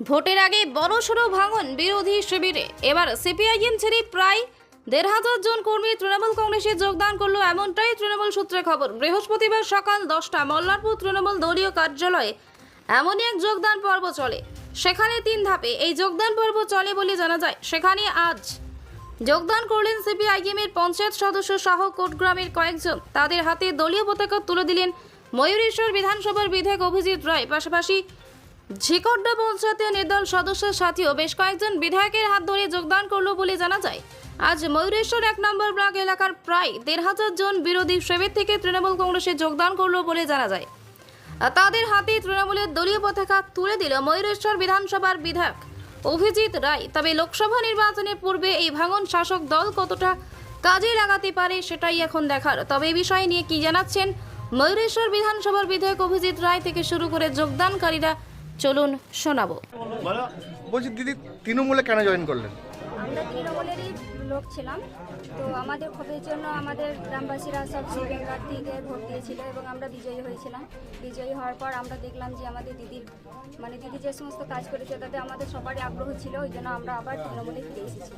ভোটের আগে বড়সড় ভাঙন বিরোধী শিবিরে। এবার সিপিআইএম ছেড়ে প্রায় দেড় হাজার জন কর্মী তৃণমূল কংগ্রেসে যোগদান করল এমনটাই তৃণমূল সূত্রে খবর। বৃহস্পতিবার সকাল দশটা মল্লারপুর তৃণমূল দলীয় কার্যালয়ে এমনই এক যোগদান পর্ব চলে। সেখানে তিন ধাপে এই যোগদান পর্ব চলে বলে জানা যায়। সেখানে আজ যোগদান করলেন সিপিআইএম এর পঞ্চায়েত সদস্য সহ কোটগ্রামের কয়েকজন। তাদের হাতে দলীয় পতাকা তুলে দিলেন ময়ূরেশ্বর বিধানসভার বিধায়ক অভিজিৎ রায়। পাশাপাশি ঝিকড্ডা পঞ্চায়েতের নির্দল সদস্যের সাথেও বেশ কয়েকজন বিধায়কের হাত ধরে যোগদান করল বলে জানা যায়। আজ ময়ূরেশ্বর এক নম্বর ব্লক এলাকার প্রায় দেড় হাজার জন বিরোধী শিবির থেকে তৃণমূল কংগ্রেসে যোগদান করল বলে জানা যায়। তাদের হাতে তৃণমূলের দলীয় পতাকা তুলে দিল ময়ূরেশ্বর বিধানসভার বিধায়ক অভিজিৎ রায়। তবে লোকসভা নির্বাচনের পূর্বে এই ভাঙন শাসক দল কতটা কাজে লাগাতে পারে সেটাই এখন দেখার। তবে এই বিষয়ে নিয়ে কি জানাচ্ছেন ময়ূরেশ্বর বিধানসভার বিধায়ক অভিজিৎ রায় থেকে শুরু করে যোগদানকারীরা চলুন শোনাবো। বলছি দিদি তৃণমূলে কেন জয়েন করলেন? আমরা তৃণমূলেরই লোক ছিলাম। তো আমাদের ক্ষোভের জন্য আমাদের গ্রামবাসীরা সব সিপিএম প্রার্থীকে ভোট দিয়েছিল এবং আমরা বিজয়ী হয়েছিলাম। বিজয়ী হওয়ার পর আমরা দেখলাম যে আমাদের দিদির মানে দিদি যে সমস্ত কাজ করেছে তাতে আমাদের সবারই আগ্রহ ছিল ওই জন্য আমরা আবার তৃণমূলে ফিরে এসেছি।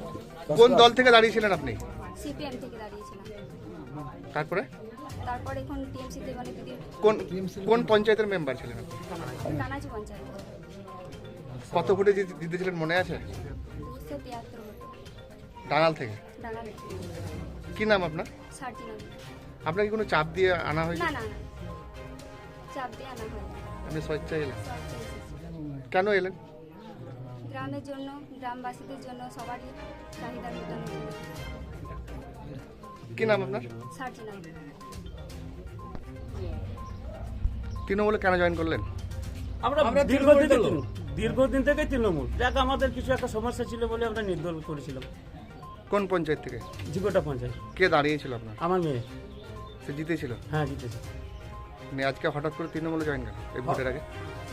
কোন দল থেকে দাঁড়িয়েছিলেন আপনি? সিপিএম থেকে দাঁড়িয়েছিলাম। তারপরে? তারপর এখন টিএমসিতে মানে দিদির কোন কোন পঞ্চায়েতের মেম্বার ছিলেন? কানাচি পঞ্চায়েত। কত ভোটে জিতেছিলেন মনে আছে? দুশো তিয়াত্তর থেকে? ডাঙ্গা কি নাম আপনার? আপনাকে কোনো চাপ দিয়ে আনা হয়েছে? না চাপ দিয়ে আনা হয় আপনি স্বেচ্ছায় এলেন। কেন এলেন? গ্রামের জন্য গ্রামবাসীদের জন্য সবারই চাহিদা মেটানোর জন্য। কি নাম আপনার? সার্জি নাম। তৃণমূলে কেন জয়েন করলেন? আমরা দীর্ঘদিন থেকে তৃণমূল। দীর্ঘদিন থেকে তৃণমূল। দেখ আমাদের কিছু একটা সমস্যা ছিল বলে আমরা নির্দল করেছিলাম। কোন পঞ্চায়েত থেকে? জিগোটা পঞ্চায়েত। কে দাঁড়িয়েছিল আপনার? আমার মেয়ে। সে জিতেছিল? হ্যাঁ জিতেছে। মানে আজকে হঠাৎ করে তৃণমূলে জয়েন করেন এই ভোটের আগে?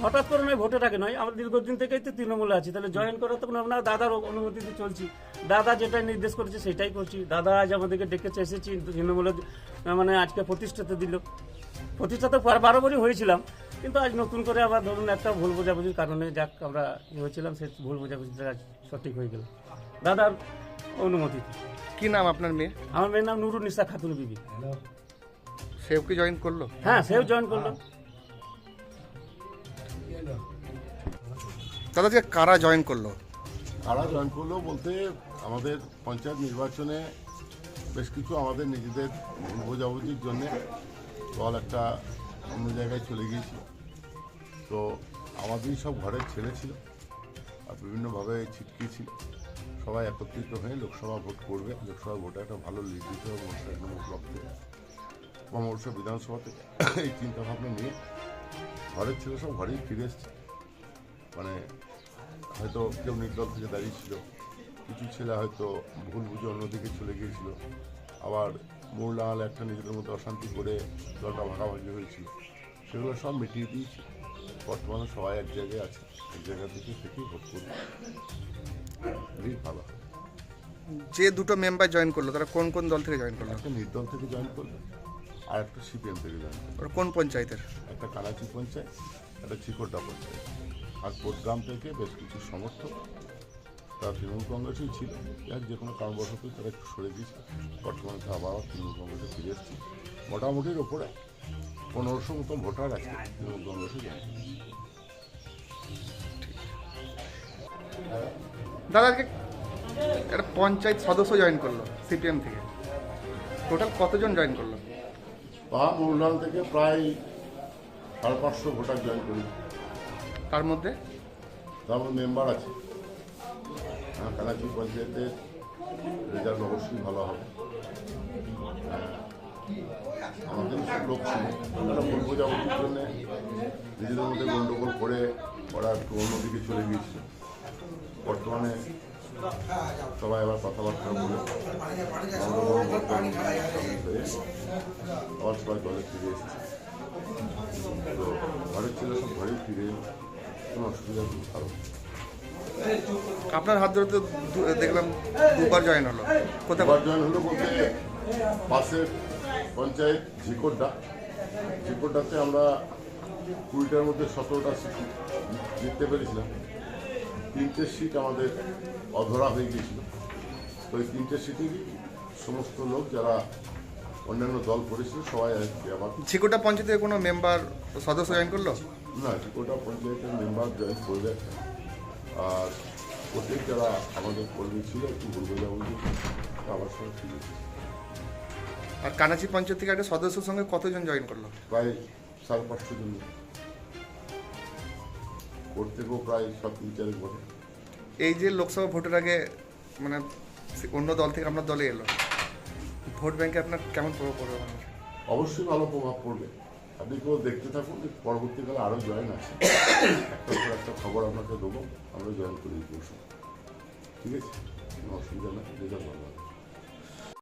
হঠাৎ করে নয় ভোটের আগে নয়। আমরা দীর্ঘদিন থেকেই তো তৃণমূলে আছি। তাহলে জয়েন করা তখন আমরা দাদার অনুমতিতে চলছি। দাদা যেটা নির্দেশ করেছে সেটাই করছি। দাদা আজ আমাদেরকে ডেকেছে এসেছি তৃণমূলে মানে আজকে প্রতিষ্ঠাতে দিল। প্রতিষ্ঠাতে পর বারোবারই হয়েছিলাম কিন্তু আজ নতুন করে আবার ধরুন একটা ভুল বোঝাবুঝির কারণে যাক আমরা ইয়ে হয়েছিলাম সে ভুল বোঝাবুঝিটা আজ সঠিক হয়ে গেল। দাদার অনুমতি। কি নাম আপনার মেয়ে আমার মেয়ের নাম নুরুন নিসা খাতুন বিবি। সেও কি জয়েন করল? হ্যাঁ সেও জয়েন করল। দাদা আজকে কারা জয়েন করল? কারা জয়েন করল বলতে আমাদের পঞ্চায়েত নির্বাচনে বেশ কিছু আমাদের নিজেদের বোঝাবুঝির জন্য দল একটা অন্য জায়গায় চলে গিয়েছিল। তো আমাদেরই সব ঘরের ছেলে ছিল আর বিভিন্নভাবে ছিটকিয়েছিল সবাই একত্রিত হয়ে লোকসভা ভোট করবে। লোকসভা ভোটে একটা ভালো লিড দিতে হবে ব্লক থেকে। বা বিধানসভা থেকে এই চিন্তাভাবনা নিয়ে ঘরের ছেলে সব ঘরেই ফিরে এসছে। মানে হয়তো কেউ নির্দল থেকে দাঁড়িয়েছিল কিছু ছেলে হয়তো ভুল বুঝে অন্যদিকে চলে গিয়েছিল। আবার মোরলাল একটা নিজেদের মধ্যে অশান্তি করে দলটা ভাগাভাগি হয়েছিল সেগুলো সব মিটিয়ে দিয়েছি। বর্তমানে সবাই এক জায়গায় আছে এক জায়গা থেকে থেকেই ভোট করবে। বেশ ভালো। যে দুটো মেম্বার জয়েন করল তারা কোন কোন দল থেকে জয়েন করল? একটা নির্দল থেকে জয়েন করল আর একটা সিপিএম থেকে জয়েন ওরা কোন পঞ্চায়েতের? একটা কানাচি পঞ্চায়েত একটা চিকোটা পঞ্চায়েত। আর কোটগ্রাম থেকে বেশ কিছু সমর্থক। তারা তৃণমূল কংগ্রেসই ছিল। যাক যে কোনো কারণবশত তারা একটু সরে গিয়েছে। বর্তমানে তারা আবার তৃণমূল কংগ্রেসে ফিরে এসছে। মোটামুটির ওপরে পনেরোশো মতো ভোটার আছে তৃণমূল কংগ্রেসে যায় দাদা আজকে একটা পঞ্চায়েত সদস্য জয়েন করল সিপিএম থেকে। টোটাল কতজন জয়েন করল? বা মূলনাল থেকে প্রায় সাড়ে পাঁচশো ভোটার জয়েন করি তার মধ্যে? তারপর মেম্বার আছে। হ্যাঁ, কানাচি পঞ্চায়েতের রেজাল্ট অবশ্যই ভালো হবে। আমাদের সব লোক ছিল। তারা ভুল বোঝাবুঝির জন্য নিজেদের মধ্যে গন্ডগোল করে ওরা একটু অন্যদিকে চলে গিয়েছিল। বর্তমানে সবাই আবার কথাবার্তা বলে গণ্ডগোল আবার সবাই দলে ফিরে এসেছে। তো ঘরের ছেলে সব ঘরেই ফিরে কোনো অসুবিধা খুব ভালো। আপনার হাত ধরে তো দেখলাম দুবার জয়েন হলো। কোথায়? জয়েন হলো বলতে পাশের পঞ্চায়েত ঝিকোড্ডা। ঝিকোড্ডাতে আমরা কুড়িটার মধ্যে সতেরোটা সিট জিততে পেরেছিলাম। তিনটে সিট আমাদের অধরা হয়ে গেছিল তো এই তিনটে সিটেরই সমস্ত লোক যারা অন্যান্য দল করেছিল সবাই আজকে আবার ঝিকোটা পঞ্চায়েতের কোনো মেম্বার সদস্য জয়েন করল? না গোটা পঞ্চায়েতের মেম্বার জয়েন করবে আর ওতে যারা আমাদের কর্মী ছিল একটু ভুল বোঝাবুঝি আবার সব ঠিক আছে। আর কানাচি পঞ্চায়েত থেকে একটা সদস্যের সঙ্গে কতজন জয়েন করল? প্রায় সাড়ে পাঁচশো জন। কোর্ট থেকেও প্রায় সব তিন চারেক বটে এই যে লোকসভা ভোটের আগে মানে অন্য দল থেকে আপনার দলে এলো ভোট ব্যাংকে আপনার কেমন প্রভাব পড়বে? অবশ্যই ভালো প্রভাব পড়বে। আপনি কেউ দেখতে থাকুন পরবর্তীকালে আরও জয়েন আছে। একটার পর একটা খবর আপনাকে দেবো, আমরা জয়েন করে দিতে ঠিক আছে? কোনো অসুবিধা না যেটা ভালো